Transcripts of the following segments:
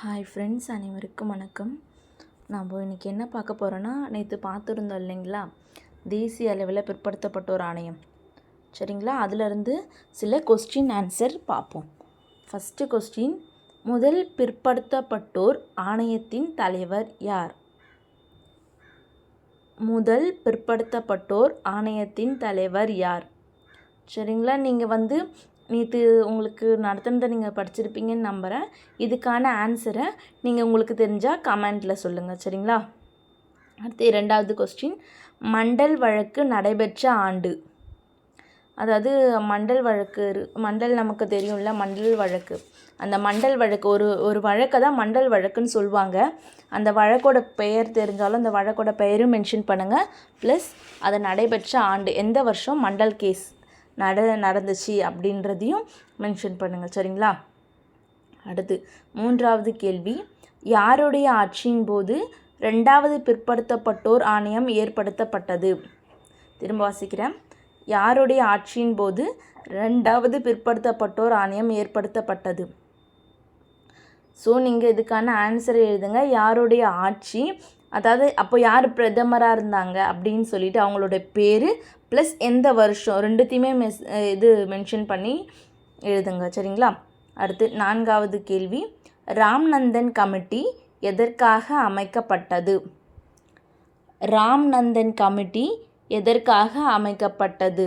Hi friends அனைவருக்கும் வணக்கம். நம்ம இன்றைக்கி என்ன பார்க்க போகிறோன்னா நேற்று பார்த்துருந்தோம் இல்லைங்களா? தேசிய அளவில் பிற்படுத்தப்பட்டோர் ஆணையம். சரிங்களா? அதிலிருந்து சில கொஸ்டின் ஆன்சர் பார்ப்போம். ஃபஸ்ட்டு கொஸ்டின் முதல் பிற்படுத்தப்பட்டோர் ஆணையத்தின் தலைவர் யார்? முதல் பிற்படுத்தப்பட்டோர் ஆணையத்தின் தலைவர் யார்? சரிங்களா? நீங்கள் வந்து நேற்று உங்களுக்கு நடத்துனதை நீங்கள் படிச்சிருப்பீங்கன்னு நம்புகிறேன் இதுக்கான ஆன்சரை நீங்கள் உங்களுக்கு தெரிஞ்சால் கமெண்ட்டில் சொல்லுங்கள் சரிங்களா? அடுத்து இரண்டாவது கொஸ்டின் மண்டல் வழக்கு நடைபெற்ற ஆண்டு. அதாவது மண்டல் வழக்கு மண்டல் நமக்கு தெரியும்ல மண்டல் வழக்கு. அந்த மண்டல் வழக்கு ஒரு ஒரு வழக்கை தான் மண்டல் வழக்குன்னு சொல்லுவாங்க. அந்த வழக்கோட பெயர் தெரிஞ்சாலும் அந்த வழக்கோட பெயரும் மென்ஷன் பண்ணுங்கள் ப்ளஸ் அது நடைபெற்ற ஆண்டு. எந்த வருஷம்? மண்டல் கேஸ் நட நடந்துச்சு அப்படின்றதையும் மென்ஷன் பண்ணுங்கள் சரிங்களா? அடுத்து மூன்றாவது கேள்வி. யாருடைய ஆட்சியின் போது ரெண்டாவது பிற்படுத்தப்பட்டோர் ஆணையம் ஏற்படுத்தப்பட்டது? திரும்ப வாசிக்கிறேன். யாருடைய ஆட்சியின் போது ரெண்டாவது பிற்படுத்தப்பட்டோர் ஆணையம் ஏற்படுத்தப்பட்டது? ஸோ நீங்கள் இதுக்கான ஆன்சரை எழுதுங்க. யாருடைய ஆட்சி அதாவது அப்போ யார் பிரதமராக இருந்தாங்க அப்படின்னு சொல்லிட்டு அவங்களோட பேர் ப்ளஸ் எந்த வருஷம்? ரெண்டுத்தையுமே மெஸ் இது மென்ஷன் பண்ணி எழுதுங்க சரிங்களா? அடுத்து நான்காவது கேள்வி. ராம்நந்தன் கமிட்டி எதற்காக அமைக்கப்பட்டது? ராம்நந்தன் கமிட்டி எதற்காக அமைக்கப்பட்டது?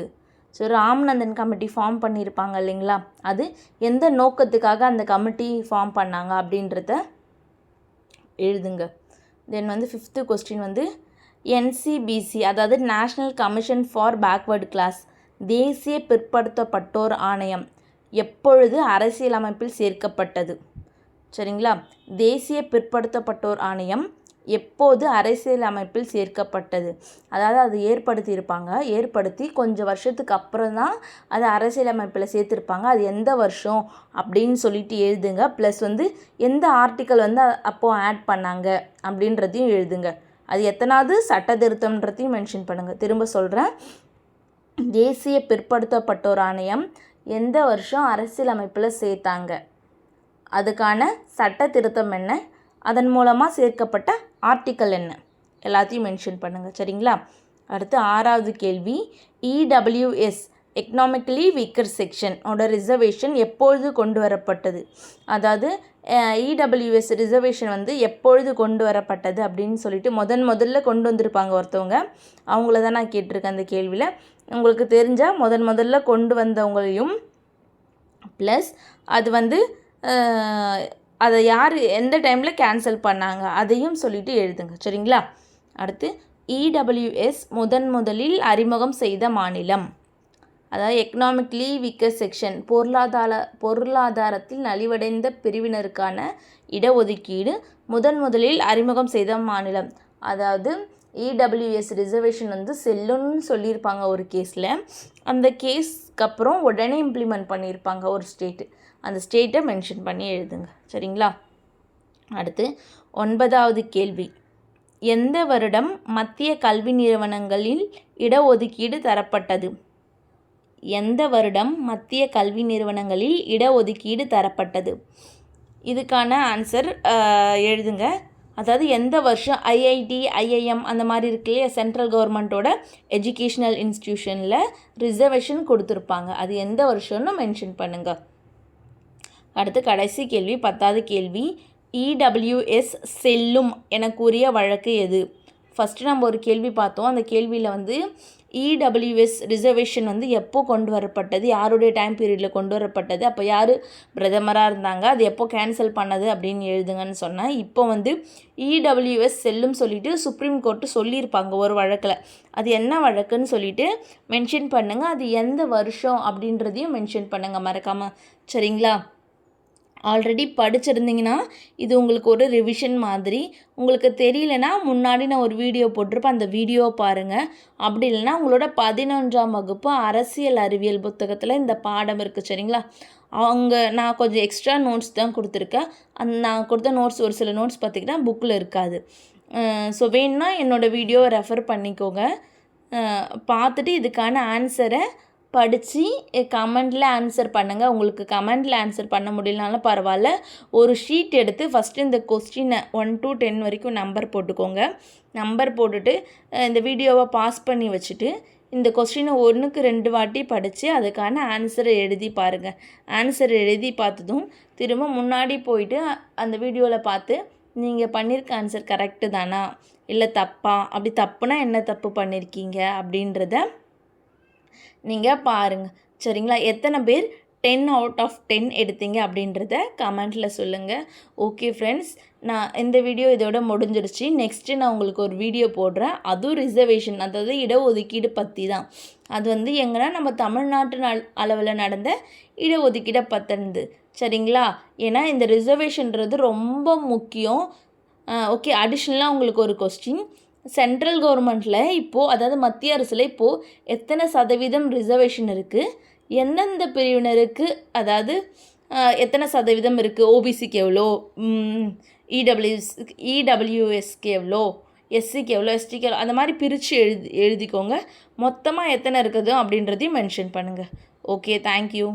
ஸோ ராம்நந்தன் கமிட்டி ஃபார்ம் பண்ணியிருப்பாங்க இல்லைங்களா? அது எந்த நோக்கத்துக்காக அந்த கமிட்டி ஃபார்ம் பண்ணாங்க அப்படின்றத எழுதுங்க. தென் வந்து ஃபிஃப்த்து கொஸ்டின் வந்து என்சிபிசி அதாவது national commission for backward class தேசிய பிற்படுத்தப்பட்டோர் ஆணையம் எப்பொழுது அரசியலமைப்பில் சேர்க்கப்பட்டது? சரிங்களா? தேசிய பிற்படுத்தப்பட்டோர் ஆணையம் எப்போது அரசியல் அமைப்பில் சேர்க்கப்பட்டது? அதாவது அது ஏற்படுத்தியிருப்பாங்க. ஏற்படுத்தி கொஞ்சம் வருஷத்துக்கு அப்புறம் தான் அது அரசியல் அமைப்பில் சேர்த்துருப்பாங்க. அது எந்த வருஷம் அப்படின்னு சொல்லிட்டு எழுதுங்க. ப்ளஸ் வந்து எந்த ஆர்டிக்கல் வந்து அப்போது ஆட் பண்ணாங்க அப்படின்றதையும் எழுதுங்க. அது எத்தனாவது? சட்ட திருத்தம்ன்றதையும் மென்ஷன் பண்ணுங்கள் திரும்ப சொல்கிறேன் தேசிய பிற்படுத்தப்பட்டோர் ஆணையம் எந்த வருஷம் அரசியல் அமைப்பில் சேர்த்தாங்க? அதுக்கான சட்ட திருத்தம் என்ன? அதன் மூலமாக சேர்க்கப்பட்ட ஆர்டிக்கல் என்ன? எல்லாத்தையும் மென்ஷன் பண்ணுங்கள் சரிங்களா? அடுத்து ஆறாவது கேள்வி. இடபிள்யூஎஸ் எக்கனாமிக்கலி வீக்கர் செக்ஷனோட ரிசர்வேஷன் எப்பொழுது கொண்டு வரப்பட்டது? அதாவது இடபிள்யூஎஸ் ரிசர்வேஷன் வந்து எப்பொழுது கொண்டு வரப்பட்டது அப்படின்னு சொல்லிட்டு முதன் முதல்ல கொண்டு வந்திருப்பாங்க ஒருத்தவங்க. அவங்கள தான் நான் கேட்டிருக்கேன் அந்த கேள்வியில். உங்களுக்கு தெரிஞ்சால் முதன் முதல்ல கொண்டு வந்தவங்களையும் ப்ளஸ் அது வந்து அதை யார் எந்த டைமில் கேன்சல் பண்ணாங்க அதையும் சொல்லிட்டு எழுதுங்க. சரிங்களா? அடுத்து இடபிள்யூஎஸ் முதன் முதலில் அறிமுகம் செய்த மாநிலம். அதாவது எக்கனாமிக்லி வீக்கர் செக்ஷன் பொருளாதார பொருளாதாரத்தில் நலிவடைந்த பிரிவினருக்கான இடஒதுக்கீடு முதன் முதலில் அறிமுகம் செய்த மாநிலம். அதாவது இடபிள்யூஎஸ் ரிசர்வேஷன் வந்து செல்லுன்னு சொல்லியிருப்பாங்க ஒரு கேஸில் அந்த கேஸ்க்கு அப்புறம் உடனே இம்ப்ளிமெண்ட் பண்ணியிருப்பாங்க ஒரு ஸ்டேட்டு அந்த ஸ்டேட்டை மென்ஷன் பண்ணி எழுதுங்க. சரிங்களா? அடுத்து ஒன்பதாவது கேள்வி. எந்த வருடம் மத்திய கல்வி நிறுவனங்களில் இடஒதுக்கீடு தரப்பட்டது? எந்த வருடம் மத்திய கல்வி நிறுவனங்களில் இடஒதுக்கீடு தரப்பட்டது? இதுக்கான ஆன்சர் எழுதுங்க. அதாவது எந்த வருஷம்? ஐஐடி ஐஐஎம் அந்த மாதிரி இருக்கு இல்லையா? சென்ட்ரல் கவர்மெண்ட்டோட எஜுகேஷ்னல் இன்ஸ்டியூஷனில் ரிசர்வேஷன் கொடுத்துருப்பாங்க. அது எந்த வருஷம்னு மென்ஷன் பண்ணுங்கள் அடுத்து கடைசி கேள்வி பத்தாவது கேள்வி. இடபிள்யூஎஸ் செல்லும் என கூறிய வழக்கு எது? ஃபஸ்ட்டு நம்ம ஒரு கேள்வி பார்த்தோம். அந்த கேள்வியில் வந்து இடபிள்யூஎஸ் ரிசர்வேஷன் வந்து எப்போ கொண்டு வரப்பட்டது? யாருடைய டைம் பீரியடில் கொண்டு வரப்பட்டது? அப்போ யார் பிரதமராக இருந்தாங்க? அது எப்போ கேன்சல் பண்ணது அப்படின்னு எழுதுங்கன்னு சொன்னேன் இப்போ வந்து இடபிள்யூஎஸ் செல்லும் சொல்லிவிட்டு சுப்ரீம் கோர்ட்டு சொல்லியிருப்பாங்க ஒரு வழக்கில். அது என்ன வழக்குன்னு சொல்லிட்டு மென்ஷன் பண்ணுங்கள் அது எந்த வருஷம் அப்படின்றதையும் மென்ஷன் பண்ணுங்கள் மறக்காமல் சரிங்களா? ஆல்ரெடி படிச்சிருந்தீங்கன்னா இது உங்களுக்கு ஒரு ரிவிஷன் மாதிரி. உங்களுக்கு தெரியலனா முன்னாடி நான் ஒரு வீடியோ போட்டிருப்பேன். அந்த வீடியோவை பாருங்கள் அப்படி இல்லைன்னா உங்களோட பதினொன்றாம் வகுப்பு அரசியல் அறிவியல் புத்தகத்தில் இந்த பாடம் இருக்குது சரிங்களா? அவங்க நான் கொஞ்சம் எக்ஸ்ட்ரா நோட்ஸ் தான் கொடுத்துருக்கேன். அந்த நான் கொடுத்த நோட்ஸ் ஒரு சில நோட்ஸ் பார்த்திங்கன்னா புக்கில் இருக்காது. ஸோ வேணுன்னா என்னோடய வீடியோவை ரெஃபர் பண்ணிக்கோங்க. பார்த்துட்டு இதுக்கான ஆன்சரை படித்து கமெண்டில் ஆன்சர் பண்ணுங்கள் உங்களுக்கு கமெண்டில் ஆன்சர் பண்ண முடியலனாலும் பரவாயில்ல. ஒரு ஷீட் எடுத்து ஃபஸ்ட்டு இந்த கொஸ்டினை ஒன் டு டென் வரைக்கும் நம்பர் போட்டுக்கோங்க. நம்பர் போட்டுட்டு இந்த வீடியோவை பாஸ் பண்ணி வச்சுட்டு இந்த கொஸ்டினை ஒன்றுக்கு ரெண்டு வாட்டி படித்து அதுக்கான ஆன்சரை எழுதி பாருங்கள் ஆன்சர் எழுதி பார்த்ததும் திரும்ப முன்னாடி போயிட்டு அந்த வீடியோவில் பார்த்து நீங்கள் பண்ணியிருக்க ஆன்சர் கரெக்டு தானா? இல்லை தப்பா? அப்படி தப்புனா என்ன தப்பு பண்ணியிருக்கீங்க அப்படின்றத நீங்கள் பாருங்கள் சரிங்களா? எத்தனை பேர் டென் அவுட் ஆஃப் டென் எடுத்தீங்க அப்படின்றத கமெண்ட்டில் சொல்லுங்கள் ஓகே ஃப்ரெண்ட்ஸ் நான் இந்த வீடியோ இதோட முடிஞ்சிருச்சு நெக்ஸ்ட்டு நான் உங்களுக்கு ஒரு வீடியோ போடுறேன். அதுவும் ரிசர்வேஷன் அதாவது இடஒதுக்கீடு பற்றி தான். அது வந்து எங்கன்னா நம்ம தமிழ்நாட்டு அளவில் நடந்த இடஒதுக்கீடை பற்றினது சரிங்களா? ஏன்னா இந்த ரிசர்வேஷன்றது ரொம்ப முக்கியம். ஓகே அடிஷ்னலாக உங்களுக்கு ஒரு கொஸ்டின் சென்ட்ரல் கவர்மெண்ட்டில் இப்போது அதாவது மத்திய அரசில் இப்போது எத்தனை சதவீதம் ரிசர்வேஷன் இருக்குது எந்தெந்த பிரிவினருக்கு அதாவது எத்தனை சதவீதம் இருக்குது ஓபிசிக்கு எவ்வளோ? இடபிள்யூஎஸ் இடபிள்யூஎஸ்க்கு எவ்வளோ? எஸ்சிக்கு எவ்வளோ? எஸ்டிக்கு எவ்வளோ? அந்த மாதிரி பிரித்து எழுதி எழுதிக்கோங்க. மொத்தமாக எத்தனை இருக்குது அப்படின்றதையும் மென்ஷன் பண்ணுங்கள் ஓகே தேங்க்யூ